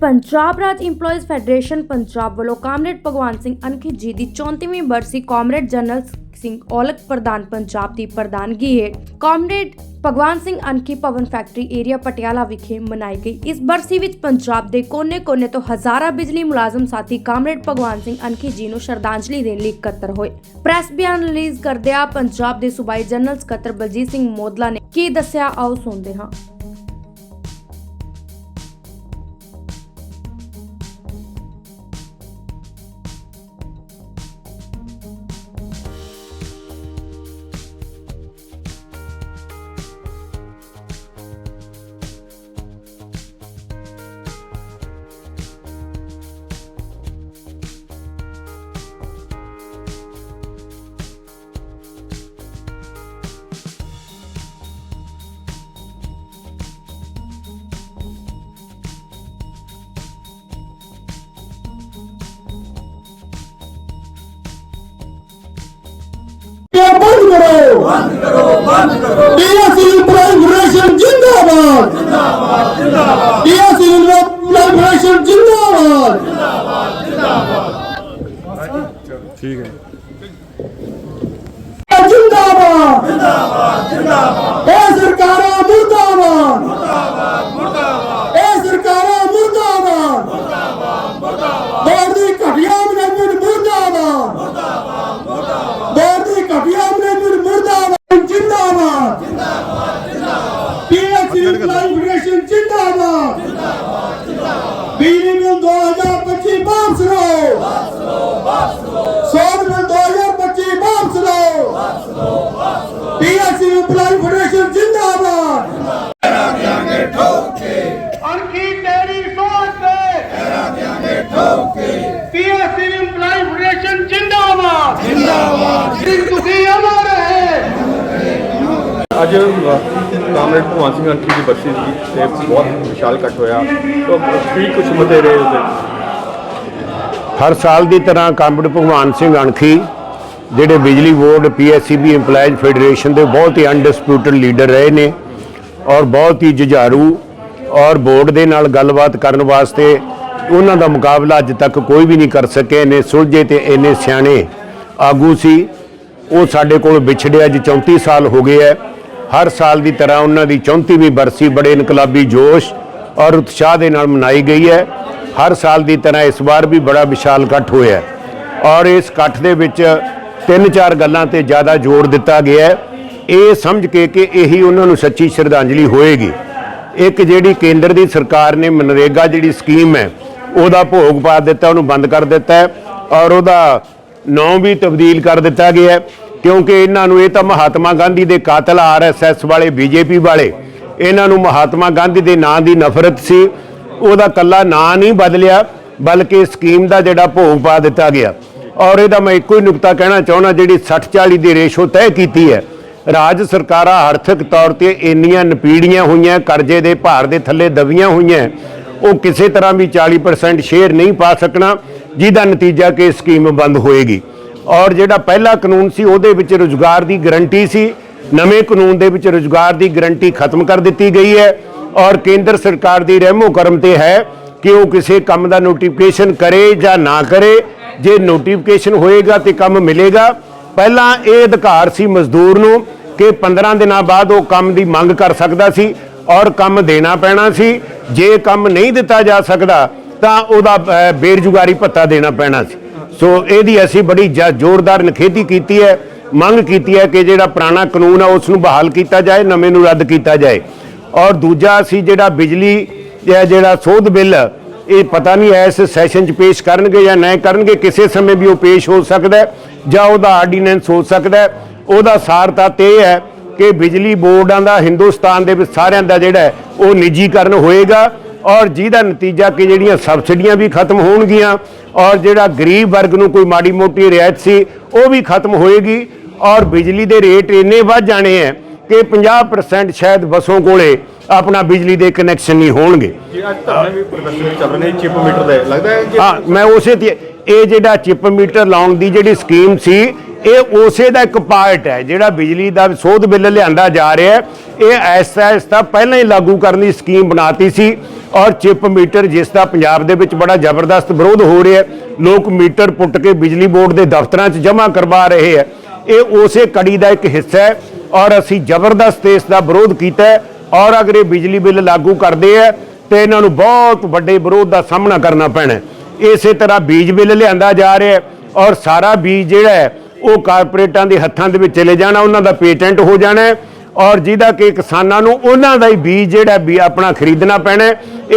ਪੰਜਾਬ ਰਾਜ EMPLOYEES federation Punjab ਵੱਲੋਂ comrade Bhagwan Singh ਅਨਖੀ ਜੀ ਦੀ 34ਵੀਂ ਬਰਸੀ ਕਾਮਰੇਡ ਜਨਰਲ ਸਿੰਘ ਔਲਖ ਪ੍ਰਧਾਨ ਪੰਜਾਬ ਦੀ ਪ੍ਰਧਾਨਗੀ ਹੇਠ comrade Bhagwan Singh Ankhi Bhawan factory area Patiala ਵਿਖੇ ਮਨਾਈ ਗਈ। ਇਸ ਬਰਸੀ ਵਿੱਚ ਪੰਜਾਬ ਦੇ ਕੋਨੇ-ਕੋਨੇ ਤੋਂ ਹਜ਼ਾਰਾਂ ਬਿਜਲੀ ਮੁਲਾਜ਼ਮ ਸਾਥੀ ਕਾਮਰੇਡ ਭਗਵਾਨ ਸਿੰਘ ਅਨਖੀ ਜੀ ਨੂੰ ਸ਼ਰਧਾਂਜਲੀ ਦੇਣ ਲਈ ਇਕੱਤਰ ਹੋਏ। ਪ੍ਰੈਸ ਬਿਆਨ ਰਿਲੀਜ਼ ਕਰਦਿਆਂ ਪੰਜਾਬ ਦੇ ਸੂਬਾਈ ਜਨਰਲ ਸਕੱਤਰ ਬਲਜੀਤ ਸਿੰਘ ਮੋਦਲਾ ਨੇ ਕੀ ਦੱਸਿਆ ਆਓ ਸੁਣਦੇ ਹਾਂ। ਜਿੰਦਾਬਾਦ ਠੀਕ ਹੈ ਜਿੰਦਾਬਾਦ ਜਿੰਦਾਬਾਦ ਜਿੰਦਾਬਾਦ ਇਹ ਸਰਕਾਰਾਂ ਮੁਰਦਾਬਾਦ ਮੁਰਦਾਬਾਦ ਮੁਰਦਾਬਾਦ ਇਹ ਸਰਕਾਰਾਂ ਮੁਰਦਾਬਾਦ ਮੁਰਦਾਬਾਦ ਮੁਰਦਾਬਾਦ ਬੋਰਡ ਦੀ ਘਟੀਆ ਮੈਨੇਜਮੈਂਟ ਮੁਰਦਾਬਾਦ ਮੁਰਦਾਬਾਦ ਮੁਰਦਾਬਾਦ ਬੋਰਡ ਦੀ ਘਟੀਆ ਮੈਨੇਜਮੈਂਟ ਮੁਰਦਾਬਾਦ ਜਿੰਦਾਬਾਦ ਜਿੰਦਾਬਾਦ ਜਿੰਦਾਬਾਦ ਪੀਐਸਸੀ ਫੈਡਰੇਸ਼ਨ ਜਿੰਦਾਬਾਦ ਜਿੰਦਾਬਾਦ ਜਿੰਦਾਬਾਦ ਬਿਜਲੀ ਬਿੱਲ 2025 ਵਾਪਸ ਲਓ ਵਾਪਸ ਲਓ ਵਾਪਸ ਲਓ ਸੋਧ ਬਿੱਲ 2025 ਵਾਪਸ ਲਓ ਪੀਐਸਸੀ ਇੰਪਲਾਈ ਫੈਡਰੇਸ਼ਨ ਜਿੰਦਾਬਾਦ ਤੇਰਾ ਦਿਆਂਗੇ ਠੋਕੇ ਅਣਖੀ ਤੇਰੀ ਸੋਚ ਤੇ ਤੇਰਾ ਦਿਆਂਗੇ ਠੋਕੇ ਪੀਐਸਸੀ ਇੰਪਲਾਈ ਫੈਡਰੇਸ਼ਨ ਜਿੰਦਾਬਾਦ ਜਿੰਦਾਬਾਦ ਸਿੰਘ ਤੁਸੀਂ ਅਮਰ ਰਹੇ ਅੱਜ ਕਾਮਰੇਡ ਭਗਵਾਨ ਸਿੰਘ ਅੰਕੀ ਦੀ ਬਰਸੀ ਸੀ, ਤੇ ਬਹੁਤ ਵਿਸ਼ਾਲ ਇਕੱਠ ਹੋਇਆ। ਤਾਂ ਕੀ ਕੁਝ ਮਤੇ ਰਹੇ ਉਹਦੇ। ਹਰ ਸਾਲ ਦੀ ਤਰ੍ਹਾਂ ਕਾਮਰੇਡ ਭਗਵਾਨ ਸਿੰਘ ਅਣਖੀ ਜਿਹੜੇ ਬਿਜਲੀ ਬੋਰਡ, ਪੀਐਸਸੀਬੀ, EMPLOYEES ਫੈਡਰੇਸ਼ਨ ਦੇ ਬਹੁਤ ਹੀ ਅਨਡਿਸਪਿਊਟਡ ਲੀਡਰ ਰਹੇ ਨੇ ਔਰ ਬਹੁਤ ਹੀ ਜੁਝਾਰੂ ਔਰ ਬੋਰਡ ਦੇ ਨਾਲ ਗੱਲਬਾਤ ਕਰਨ ਵਾਸਤੇ ਉਹਨਾਂ ਦਾ ਮੁਕਾਬਲਾ ਅੱਜ ਤੱਕ ਕੋਈ ਵੀ ਨਹੀਂ ਕਰ ਸਕੇ। ਨੇ ਸੁਲਝੇ ਤੇ ਇੰਨੇ ਸਿਆਣੇ ਆਗੂ ਸੀ। ਉਹ ਸਾਡੇ ਕੋਲ ਵਿਛੜਿਆ ਅੱਜ 34 ਸਾਲ ਹੋ ਗਏ ਹੈ। ਹਰ ਸਾਲ ਦੀ ਤਰ੍ਹਾਂ ਉਹਨਾਂ ਦੀ 34ਵੀਂ ਬਰਸੀ ਬੜੇ ਇਨਕਲਾਬੀ ਜੋਸ਼ ਔਰ ਉਤਸ਼ਾਹ ਦੇ ਨਾਲ ਮਨਾਈ ਗਈ ਹੈ। ਹਰ ਸਾਲ ਦੀ ਤਰ੍ਹਾਂ ਇਸ ਵਾਰ ਵੀ ਬੜਾ ਵਿਸ਼ਾਲ ਇਕੱਠ ਹੋਇਆ ਔਰ ਇਸ ਇਕੱਠ ਦੇ ਵਿੱਚ ਤਿੰਨ ਚਾਰ ਗੱਲਾਂ ਤੇ ਜ਼ਿਆਦਾ ਜ਼ੋਰ ਦਿੱਤਾ ਗਿਆ ਹੈ। ਇਹ ਸਮਝ ਕੇ ਕਿ ਇਹੀ ਉਹਨਾਂ ਨੂੰ ਸੱਚੀ ਸ਼ਰਧਾਂਜਲੀ ਹੋਏਗੀ। ਇੱਕ ਜਿਹੜੀ ਕੇਂਦਰ ਦੀ ਸਰਕਾਰ ਨੇ ਮਨਰੇਗਾ ਜਿਹੜੀ ਸਕੀਮ ਹੈ, ਉਹਦਾ ਭੋਗ ਪਾ ਦਿੱਤਾ, ਉਹਨੂੰ ਬੰਦ ਕਰ ਦਿੱਤਾ ਔਰ ਉਹਦਾ ਨਾਂ ਵੀ ਤਬਦੀਲ ਕਰ ਦਿੱਤਾ ਗਿਆ ਕਿਉਂਕਿ ਇਹਨਾਂ ਨੂੰ ਇਹ ਤਾਂ ਮਹਾਤਮਾ ਗਾਂਧੀ ਦੇ ਕਾਤਲ ਆਰਐਸਐਸ ਵਾਲੇ, ਬੀਜੇਪੀ ਵਾਲੇ, ਇਹਨਾਂ ਨੂੰ ਮਹਾਤਮਾ ਗਾਂਧੀ ਦੇ ਨਾਂ ਦੀ ਨਫ਼ਰਤ ਸੀ। ਉਹਦਾ ਕੱਲਾ ਨਾਂ ਨਹੀਂ ਬਦਲਿਆ, ਬਲਕਿ ਸਕੀਮ ਦਾ ਜਿਹੜਾ ਭੋਗ ਪਾ ਦਿੱਤਾ ਗਿਆ। ਔਰ ਇਹਦਾ ਮੈਂ ਇੱਕੋ ਹੀ ਨੁਕਤਾ ਕਹਿਣਾ ਚਾਹੁੰਦਾ, ਜਿਹੜੀ 60 40 ਦੀ ਰੇਸ਼ੋ ਤੈਅ ਕੀਤੀ ਹੈ, ਰਾਜ ਸਰਕਾਰਾਂ ਆਰਥਿਕ ਤੌਰ ਤੇ ਇੰਨੀਆਂ ਨਪੀੜੀਆਂ ਹੋਈਆਂ, ਕਰਜ਼ੇ ਦੇ ਭਾਰ ਦੇ ਥੱਲੇ ਦਬੀਆਂ ਹੋਈਆਂ, ਉਹ ਕਿਸੇ ਤਰ੍ਹਾਂ ਵੀ 40% ਸ਼ੇਅਰ ਨਹੀਂ ਪਾ ਸਕਣਾ, ਜਿਹਦਾ ਨਤੀਜਾ ਕਿ ਸਕੀਮ ਬੰਦ ਹੋਏਗੀ। ਔਰ ਜਿਹੜਾ ਪਹਿਲਾ ਕਾਨੂੰਨ ਸੀ, ਉਹਦੇ ਵਿੱਚ ਰੁਜ਼ਗਾਰ ਦੀ ਗਰੰਟੀ ਸੀ। ਨਵੇਂ ਕਾਨੂੰਨ ਦੇ ਵਿੱਚ ਰੁਜ਼ਗਾਰ ਦੀ ਗਰੰਟੀ ਖਤਮ ਕਰ ਦਿੱਤੀ ਗਈ ਹੈ। ਔਰ ਕੇਂਦਰ ਸਰਕਾਰ ਦੀ ਰਹਿਮੋ ਕਰਮ ਤੇ ਹੈ ਕਿ ਉਹ ਕਿਸੇ ਕੰਮ ਦਾ ਨੋਟੀਫਿਕੇਸ਼ਨ ਕਰੇ ਜਾਂ ਨਾ ਕਰੇ। ਜੇ ਨੋਟੀਫਿਕੇਸ਼ਨ ਹੋਏਗਾ ਤੇ ਕੰਮ ਮਿਲੇਗਾ। ਪਹਿਲਾਂ ਇਹ ਅਧਿਕਾਰ ਸੀ ਮਜ਼ਦੂਰ ਨੂੰ ਕਿ 15 ਦਿਨਾਂ ਬਾਅਦ ਉਹ ਕੰਮ ਦੀ ਮੰਗ ਕਰ ਸਕਦਾ ਸੀ ਔਰ ਕੰਮ ਦੇਣਾ ਪੈਣਾ ਸੀ। ਜੇ ਕੰਮ ਨਹੀਂ ਦਿੱਤਾ ਜਾ ਸਕਦਾ, ਤਾਂ ਉਹਦਾ ਬੇਰੁਜ਼ਗਾਰੀ ਭੱਤਾ ਦੇਣਾ ਪੈਣਾ ਸੀ। ਸੋ ਇਹਦੀ ਅਸੀਂ ਬੜੀ ਜ- ਜ਼ੋਰਦਾਰ ਨਿਖੇਧੀ ਕੀਤੀ ਹੈ, ਮੰਗ ਕੀਤੀ ਹੈ ਕਿ ਜਿਹੜਾ ਪੁਰਾਣਾ ਕਾਨੂੰਨ ਆ, ਉਸ ਨੂੰ ਬਹਾਲ ਕੀਤਾ ਜਾਏ, ਨਵੇਂ ਨੂੰ ਰੱਦ ਕੀਤਾ ਜਾਏ। ਔਰ ਦੂਜਾ ਅਸੀਂ ਜਿਹੜਾ ਬਿਜਲੀ ਇਹ ਜਿਹੜਾ ਸੋਧ ਬਿੱਲ, ਇਹ ਪਤਾ ਨਹੀਂ ਇਸ ਸੈਸ਼ਨ 'ਚ ਪੇਸ਼ ਕਰਨਗੇ ਜਾਂ ਨਹੀਂ ਕਰਨਗੇ, ਕਿਸੇ ਸਮੇਂ ਵੀ ਉਹ ਪੇਸ਼ ਹੋ ਸਕਦਾ ਜਾਂ ਉਹਦਾ ਆਰਡੀਨੈਂਸ ਹੋ ਸਕਦਾ ਉਹਦਾ ਸਾਰ ਤੱਤ ਇਹ ਹੈ ਕਿ ਬਿਜਲੀ ਬੋਰਡਾਂ ਦਾ ਹਿੰਦੁਸਤਾਨ ਦੇ ਵਿੱਚ ਸਾਰਿਆਂ ਦਾ ਜਿਹੜਾ ਉਹ ਨਿੱਜੀਕਰਨ ਹੋਏਗਾ। ਔਰ ਜਿਹਦਾ ਨਤੀਜਾ ਕਿ ਜਿਹੜੀਆਂ ਸਬਸਿਡੀਆਂ ਵੀ ਖਤਮ ਹੋਣਗੀਆਂ ਔਰ ਜਿਹੜਾ ਗਰੀਬ ਵਰਗ ਨੂੰ ਕੋਈ ਮਾੜੀ ਮੋਟੀ ਰਿਆਇਤ ਸੀ ਉਹ ਵੀ ਖਤਮ ਹੋਏਗੀ ਔਰ ਬਿਜਲੀ ਦੇ ਰੇਟ ਇੰਨੇ ਵੱਧ ਜਾਣੇ ਹੈ ਕਿ 50% ਸ਼ਾਇਦ ਬਸੋਂ ਕੋਲੇ ਆਪਣਾ ਬਿਜਲੀ ਦੇ ਕਨੈਕਸ਼ਨ ਨਹੀਂ ਹੋਣਗੇ। ਜੀ ਅੱਜ ਧਰਨੇ ਵੀ ਪ੍ਰਦਰਸ਼ਨ ਚੱਲ ਰਹੇ ਨੇ ਚਿਪ ਮੀਟਰ ਦੇ ਲੱਗਦਾ ਹੈ ਕਿ ਹਾਂ ਮੈਂ ਉਸੇ ਤੇ ਇਹ ਜਿਹੜਾ ਚਿਪ ਮੀਟਰ ਲਾਉਣ ਦੀ ਜਿਹੜੀ ਸਕੀਮ ਸੀ ਇਹ ਉਸੇ ਦਾ ਇੱਕ ਪਾਰਟ ਹੈ, ਜਿਹੜਾ ਬਿਜਲੀ ਦਾ ਸੋਧ ਬਿੱਲ ਲਿਆਂਦਾ ਜਾ ਰਿਹਾ ਹੈ। ਇਹ ਐਸਾ ਐਸਾ ਪਹਿਲਾਂ ਹੀ ਲਾਗੂ ਕਰਨ ਦੀ ਸਕੀਮ ਬਣਾਤੀ ਸੀ ਔਰ ਚਿਪ ਮੀਟਰ ਜਿਸ ਦਾ ਪੰਜਾਬ ਦੇ ਵਿੱਚ ਬੜਾ ਜ਼ਬਰਦਸਤ ਵਿਰੋਧ ਹੋ ਰਿਹਾ ਲੋਕ ਮੀਟਰ ਪੁੱਟ ਕੇ ਬਿਜਲੀ ਬੋਰਡ ਦੇ ਦਫ਼ਤਰਾਂ 'ਚ ਜਮ੍ਹਾਂ ਕਰਵਾ ਰਹੇ ਹੈ। ਇਹ ਉਸੇ ਕੜੀ ਦਾ ਇੱਕ ਹਿੱਸਾ ਹੈ ਔਰ ਅਸੀਂ ਜ਼ਬਰਦਸਤ ਇਸ ਦਾ ਵਿਰੋਧ ਕੀਤਾ ਔਰ ਅਗਰ ਇਹ ਬਿਜਲੀ ਬਿੱਲ ਲਾਗੂ ਕਰਦੇ ਹੈ, ਤੇ ਇਹਨਾਂ ਨੂੰ ਬਹੁਤ ਵੱਡੇ ਵਿਰੋਧ ਦਾ ਸਾਹਮਣਾ ਕਰਨਾ ਪੈਣਾ ਇਸੇ ਤਰ੍ਹਾਂ ਬੀਜ ਬਿੱਲ ਲਿਆਂਦਾ ਜਾ ਰਿਹਾ ਔਰ ਸਾਰਾ ਬੀਜ ਜਿਹੜਾ ਹੈ ਉਹ ਕਾਰਪੋਰੇਟਾਂ ਦੇ ਹੱਥਾਂ ਦੇ ਵਿੱਚ ਚਲੇ ਜਾਣਾ, ਉਹਨਾਂ ਦਾ ਪੇਟੈਂਟ ਹੋ ਜਾਣਾ ਔਰ ਜਿਹਦਾ ਕਿ ਕਿਸਾਨਾਂ ਨੂੰ ਉਹਨਾਂ ਦਾ ਹੀ ਬੀਜ ਜਿਹੜਾ ਵੀ ਆਪਣਾ ਖਰੀਦਣਾ ਪੈਣਾ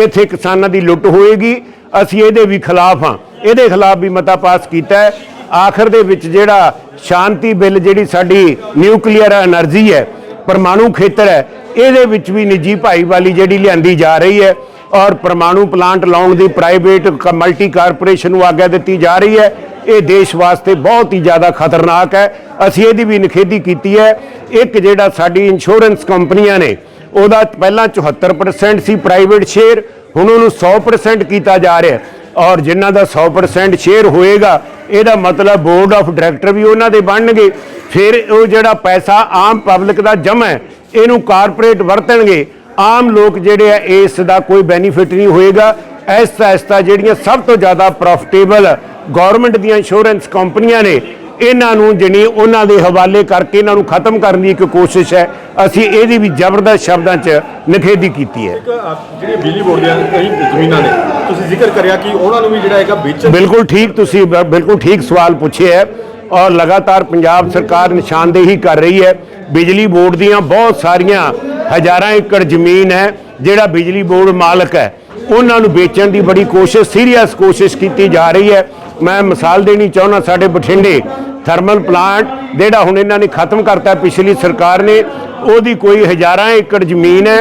ਇੱਥੇ ਕਿਸਾਨਾਂ ਦੀ ਲੁੱਟ ਹੋਏਗੀ। ਅਸੀਂ ਇਹਦੇ ਵੀ ਖਿਲਾਫ ਹਾਂ। ਇਹਦੇ ਖਿਲਾਫ ਵੀ ਮਤਾ ਪਾਸ ਕੀਤਾ ਹੈ। ਆਖਰ ਦੇ ਵਿੱਚ ਜਿਹੜਾ ਸ਼ਾਂਤੀ ਬਿੱਲ ਜਿਹੜੀ ਸਾਡੀ ਨਿਊਕਲੀਅਰ એનર્ਜੀ ਹੈ, ਪਰਮਾਣੂ ਖੇਤਰ ਹੈ, ਇਹਦੇ ਵਿੱਚ ਵੀ ਨਿੱਜੀ ਭਾਈਵਾਲੀ ਜਿਹੜੀ ਲਿਆਂਦੀ ਜਾ ਰਹੀ ਹੈ। ਔਰ ਪਰਮਾਣੂ ਪਲਾਂਟ ਲਾਉਣ ਦੀ ਪ੍ਰਾਈਵੇਟ ਮਲਟੀ ਕਾਰਪੋਰੇਸ਼ਨ ਨੂੰ ਆਗਿਆ ਦਿੱਤੀ ਜਾ ਰਹੀ ਹੈ। ਇਹ ਦੇਸ਼ ਵਾਸਤੇ ਬਹੁਤ ਹੀ ਜ਼ਿਆਦਾ ਖਤਰਨਾਕ ਹੈ। ਅਸੀਂ ਇਹਦੀ ਵੀ ਨਿਖੇਧੀ ਕੀਤੀ ਹੈ। ਇੱਕ ਜਿਹੜਾ ਸਾਡੀ ਇੰਸ਼ੋਰੈਂਸ ਕੰਪਨੀਆਂ ਨੇ, ਉਹਦਾ ਪਹਿਲਾਂ 74% ਸੀ ਪ੍ਰਾਈਵੇਟ ਸ਼ੇਅਰ ਹੁਣ ਉਹਨੂੰ 100% ਕੀਤਾ ਜਾ ਰਿਹਾ ਔਰ ਜਿਨ੍ਹਾਂ ਦਾ 100% ਸ਼ੇਅਰ ਹੋਏਗਾ, ਇਹਦਾ ਮਤਲਬ ਬੋਰਡ ਆਫ ਡਾਇਰੈਕਟਰ ਵੀ ਉਹਨਾਂ ਦੇ ਬਣਨਗੇ। ਫਿਰ ਉਹ ਜਿਹੜਾ ਪੈਸਾ ਆਮ ਪਬਲਿਕ ਦਾ ਜਮ੍ਹਾਂ ਹੈ, ਇਹਨੂੰ ਕਾਰਪੋਰੇਟ ਵਰਤਣਗੇ। ਆਮ ਲੋਕ ਜਿਹੜੇ ਆ ਇਸ ਦਾ ਕੋਈ ਬੈਨੀਫਿਟ ਨਹੀਂ ਹੋਏਗਾ। ਐਸਾ ਐਸਾ ਜਿਹੜੀਆਂ ਸਭ ਤੋਂ ਜ਼ਿਆਦਾ ਪ੍ਰੋਫਿਟੇਬਲ ਗਵਰਨਮੈਂਟ ਦੀਆਂ ਇੰਸ਼ੋਰੈਂਸ ਕੰਪਨੀਆਂ ਨੇ ਇਹਨਾਂ ਨੂੰ ਜਣੀ ਉਹਨਾਂ ਦੇ ਹਵਾਲੇ ਕਰਕੇ ਇਹਨਾਂ ਨੂੰ ਖਤਮ ਕਰਨ ਦੀ ਇੱਕ ਕੋਸ਼ਿਸ਼ ਹੈ। ਅਸੀਂ ਇਹਦੀ ਵੀ ਜ਼ਬਰਦਸਤ ਸ਼ਬਦਾਂ 'ਚ ਨਿਖੇਧੀ ਕੀਤੀ ਹੈ। ਜਿਹੜੀ ਬਿਜਲੀ ਬੋਰਡ ਦੀਆਂ ਕਈ ਜ਼ਮੀਨਾਂ ਨੇ ਤੁਸੀਂ ਜ਼ਿਕਰ ਕਰਿਆ ਕਿ ਉਹਨਾਂ ਨੂੰ ਵੀ ਜਿਹੜਾ ਹੈਗਾ ਵੇਚਣ ਬਿਲਕੁਲ ਠੀਕ ਤੁਸੀਂ ਬਿਲਕੁਲ ਠੀਕ ਸਵਾਲ ਪੁੱਛਿਆ ਹੈ। ਔਰ ਲਗਾਤਾਰ ਪੰਜਾਬ ਸਰਕਾਰ ਨਿਸ਼ਾਨਦੇਹੀ ਕਰ ਰਹੀ ਹੈ। ਬਿਜਲੀ ਬੋਰਡ ਦੀਆਂ ਬਹੁਤ ਸਾਰੀਆਂ ਹਜ਼ਾਰਾਂ ਏਕੜ ਜ਼ਮੀਨ ਹੈ, ਜਿਹੜਾ ਬਿਜਲੀ ਬੋਰਡ ਮਾਲਕ ਹੈ। ਉਹਨਾਂ ਨੂੰ ਵੇਚਣ ਦੀ ਬੜੀ ਕੋਸ਼ਿਸ਼, ਸੀਰੀਅਸ ਕੋਸ਼ਿਸ਼ ਕੀਤੀ ਜਾ ਰਹੀ ਹੈ। ਮੈਂ ਮਿਸਾਲ ਦੇਣੀ ਚਾਹੁੰਦਾ, ਸਾਡੇ ਬਠਿੰਡੇ ਥਰਮਲ ਪਲਾਂਟ ਜਿਹੜਾ ਹੁਣ ਇਹਨਾਂ ਨੇ ਖਤਮ ਕਰਤਾ ਪਿਛਲੀ ਸਰਕਾਰ ਨੇ, ਉਹਦੀ ਕੋਈ ਹਜ਼ਾਰਾਂ ਏਕੜ ਜ਼ਮੀਨ ਹੈ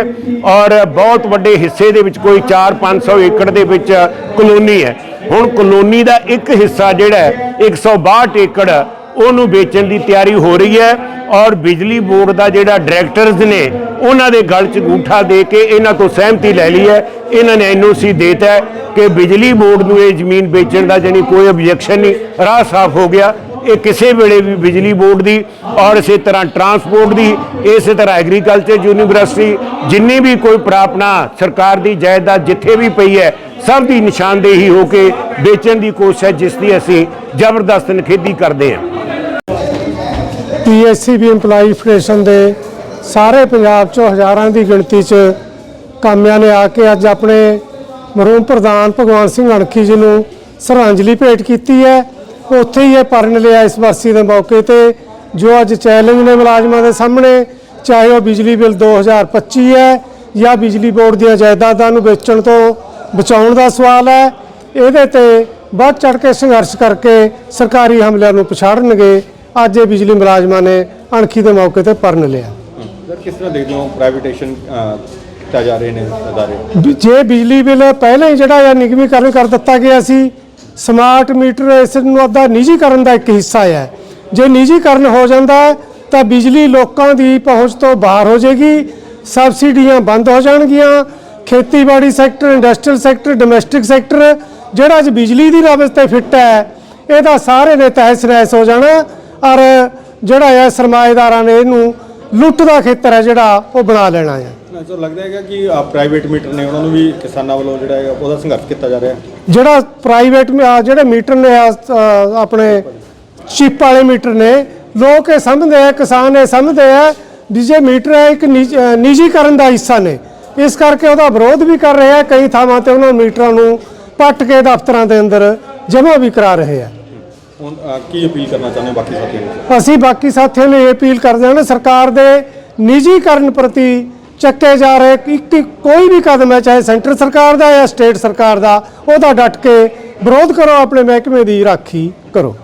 ਔਰ ਬਹੁਤ ਵੱਡੇ ਹਿੱਸੇ ਦੇ ਵਿੱਚ ਕੋਈ 4-500 ਏਕੜ ਦੇ ਵਿੱਚ ਕਲੋਨੀ ਹੈ। ਹੁਣ ਕਲੋਨੀ ਦਾ ਇੱਕ ਹਿੱਸਾ ਜਿਹੜਾ ਹੈ 162 ਏਕੜ, ਉਹਨੂੰ ਵੇਚਣ ਦੀ ਤਿਆਰੀ ਹੋ ਰਹੀ ਹੈ ਔਰ ਬਿਜਲੀ ਬੋਰਡ ਦਾ ਜਿਹੜਾ ਡਾਇਰੈਕਟਰਸ ਨੇ, ਉਹਨਾਂ ਦੇ ਗਲ 'ਚ ਗੂਠਾ ਦੇ ਕੇ ਇਹਨਾਂ ਤੋਂ ਸਹਿਮਤੀ ਲੈ ਲਈ ਹੈ। ਇਹਨਾਂ ਨੇ ਐਨਓਸੀ ਦੇਤਾ ਕਿ ਬਿਜਲੀ ਬੋਰਡ ਨੂੰ ਇਹ ਜ਼ਮੀਨ ਵੇਚਣ ਦਾ ਜਾਣੀ ਕੋਈ ਆਬਜੈਕਸ਼ਨ ਨਹੀਂ, ਰਾਹ ਸਾਫ਼ ਹੋ ਗਿਆ। ਇਹ ਕਿਸੇ ਵੇਲੇ ਵੀ ਬਿਜਲੀ ਬੋਰਡ ਦੀ ਔਰ ਇਸੇ ਤਰ੍ਹਾਂ ਟਰਾਂਸਪੋਰਟ ਦੀ, ਇਸੇ ਤਰ੍ਹਾਂ ਐਗਰੀਕਲਚਰ ਯੂਨੀਵਰਸਿਟੀ, ਜਿੰਨੀ ਵੀ ਕੋਈ ਪ੍ਰਾਪਨਾ ਸਰਕਾਰ ਦੀ ਜਾਇਦਾਦ ਜਿੱਥੇ ਵੀ ਪਈ ਹੈ, ਸਭ ਦੀ ਨਿਸ਼ਾਨਦੇਹੀ ਹੋ ਕੇ ਵੇਚਣ ਦੀ ਕੋਸ਼ਿਸ਼ ਹੈ, ਜਿਸ ਦੀ ਅਸੀਂ ਜ਼ਬਰਦਸਤ ਨਿਖੇਧੀ ਕਰਦੇ ਹਾਂ। ਪੀਐਸਸੀਬੀ EMPLOYE ਫੈਡਰੇਸ਼ਨ ਦੇ ਸਾਰੇ ਪੰਜਾਬ ਚੋਂ ਹਜ਼ਾਰਾਂ ਦੀ ਗਿਣਤੀ 'ਚ ਕਾਮਿਆਂ ਨੇ ਆ ਕੇ ਅੱਜ ਆਪਣੇ ਮਰਹੂਮ ਪ੍ਰਧਾਨ ਭਗਵਾਨ ਸਿੰਘ ਅਣਖੀ ਜੀ ਨੂੰ ਸ਼ਰਧਾਂਜਲੀ ਭੇਟ ਕੀਤੀ ਹੈ। ਉੱਥੇ ਹੀ ਇਹ ਪਰਨ ਲਿਆ ਇਸ ਵਰਸੀ ਦੇ ਮੌਕੇ ਤੇ ਜੋ ਅੱਜ ਚੈਲੰਜ ਨੇ ਮੁਲਾਜ਼ਮਾਂ ਦੇ ਸਾਹਮਣੇ ਚਾਹੇ ਉਹ ਬਿਜਲੀ ਬਿੱਲ 2025 ਹੈ ਜਾਂ ਬਿਜਲੀ ਬੋਰਡ ਦੀਆਂ ਜਾਇਦਾਦਾਂ ਨੂੰ ਵੇਚਣ ਤੋਂ ਬਚਾਉਣ ਦਾ ਸਵਾਲ ਹੈ ਇਹਦੇ ਤੇ ਵੱਧ ਚੜ ਕੇ ਸੰਘਰਸ਼ ਕਰਕੇ ਸਰਕਾਰੀ ਹਮਲਿਆਂ ਨੂੰ ਪਛਾੜਨਗੇ ਅੱਜ ਇਹ ਬਿਜਲੀ ਮੁਲਾਜ਼ਮਾਂ ਨੇ ਅਣਖੀ ਦੇ ਮੌਕੇ ਤੇ ਪਰਨ ਲਿਆ। ਸਰ ਕਿਸ ਤਰ੍ਹਾਂ ਦੇਖਦੇ ਹੋ ਪ੍ਰਾਈਵੇਟੇਸ਼ਨ ਕੀਤਾ ਜਾ ਰਹੇ ਨੇ ਅਦਾਰੇ? ਜੇ ਬਿਜਲੀ ਬਿੱਲ ਪਹਿਲਾਂ ਹੀ ਜਿਹੜਾ ਇਹ ਨਿਗਮੀਕਰਨ ਕਰ ਦਿੱਤਾ ਗਿਆ ਸੀ ਸਮਾਰਟ ਮੀਟਰ ਇਸ ਨੂੰ ਅੱਧਾ ਨਿੱਜੀਕਰਨ ਦਾ ਇੱਕ ਹਿੱਸਾ ਹੈ। ਜੇ ਨਿੱਜੀਕਰਨ ਹੋ ਜਾਂਦਾ ਤਾਂ ਬਿਜਲੀ ਲੋਕਾਂ ਦੀ ਪਹੁੰਚ ਤੋਂ ਬਾਹਰ ਹੋ ਜਾਏਗੀ, ਸਬਸਿਡੀਆਂ ਬੰਦ ਹੋ ਜਾਣਗੀਆਂ, ਖੇਤੀਬਾੜੀ sector, industrial sector, domestic sector, ਜਿਹੜਾ ਅੱਜ ਬਿਜਲੀ ਦੀ ਰਬਜ਼ ਤੇ ਫਿੱਟ ਹੈ, ਇਹਦਾ ਸਾਰੇ ਨੇ ਤਹਿਸ ਨਹਿਸ ਹੋ ਜਾਣਾ। ਔਰ ਜਿਹੜਾ ਹੈ, ਸਰਮਾਏਦਾਰਾਂ ਨੇ ਇਹਨੂੰ ਲੁੱਟ ਦਾ ਖੇਤਰ ਹੈ ਜਿਹੜਾ ਉਹ ਬਣਾ ਲੈਣਾ ਹੈ ਸਰ ਲੱਗਦਾ ਹੈਗਾ ਕਿ ਪ੍ਰਾਈਵੇਟ ਮੀਟਰ ਨੇ ਉਹਨਾਂ ਨੂੰ ਵੀ ਕਿਸਾਨਾਂ ਵੱਲੋਂ ਜਿਹੜਾ ਹੈਗਾ ਉਹਦਾ ਸੰਘਰਸ਼ ਕੀਤਾ ਜਾ ਰਿਹਾ। ਹੈ ਜਿਹੜਾ ਪ੍ਰਾਈਵੇਟ ਜਿਹੜੇ ਮੀਟਰ ਨੇ ਆਪਣੇ ਚਿਪ ਵਾਲੇ ਮੀਟਰ ਨੇ ਲੋਕ ਇਹ ਸਮਝਦੇ ਆ ਕਿਸਾਨ ਇਹ ਸਮਝਦੇ ਆ ਵੀ ਜੇ ਮੀਟਰ ਹੈ ਇੱਕ ਨਿੱਜੀਕਰਨ ਦਾ ਹਿੱਸਾ ਨੇ। ਇਸ ਕਰਕੇ ਉਹਦਾ ਵਿਰੋਧ ਵੀ ਕਰ ਰਹੇ ਆ ਕਈ ਥਾਵਾਂ ਤੇ ਉਹਨਾਂ ਮੀਟਰਾਂ ਨੂੰ ਪੱਟ ਕੇ ਦਫ਼ਤਰਾਂ ਦੇ ਅੰਦਰ ਜਮ੍ਹਾਂ ਵੀ ਕਰਾ ਰਹੇ ਆ। ਹੁਣ ਅ, ਕੀ ਅਪੀਲ ਕਰਨਾ ਚਾਹੁੰਦੇ ਹੋ ਬਾਕੀ ਸਾਥੀਆਂ ਨੂੰ? ਅਸੀਂ ਬਾਕੀ ਸਾਥੀਆਂ ਨੂੰ ਇਹ ਅਪੀਲ ਕਰਦੇ ਹਾਂ ਕਿ ਸਰਕਾਰ ਦੇ ਨਿੱਜੀਕਰਨ ਪ੍ਰਤੀ ਚੱਕੇ ਜਾ ਰਹੇ ਇੱਕ ਇੱਕ ਕੋਈ ਵੀ ਕਦਮ ਹੈ ਚਾਹੇ ਸੈਂਟਰ ਸਰਕਾਰ ਦਾ ਜਾਂ ਸਟੇਟ ਸਰਕਾਰ ਦਾ ਉਹਦਾ ਡਟ ਕੇ ਵਿਰੋਧ ਕਰੋ ਆਪਣੇ ਮਹਿਕਮੇ ਦੀ ਰਾਖੀ ਕਰੋ।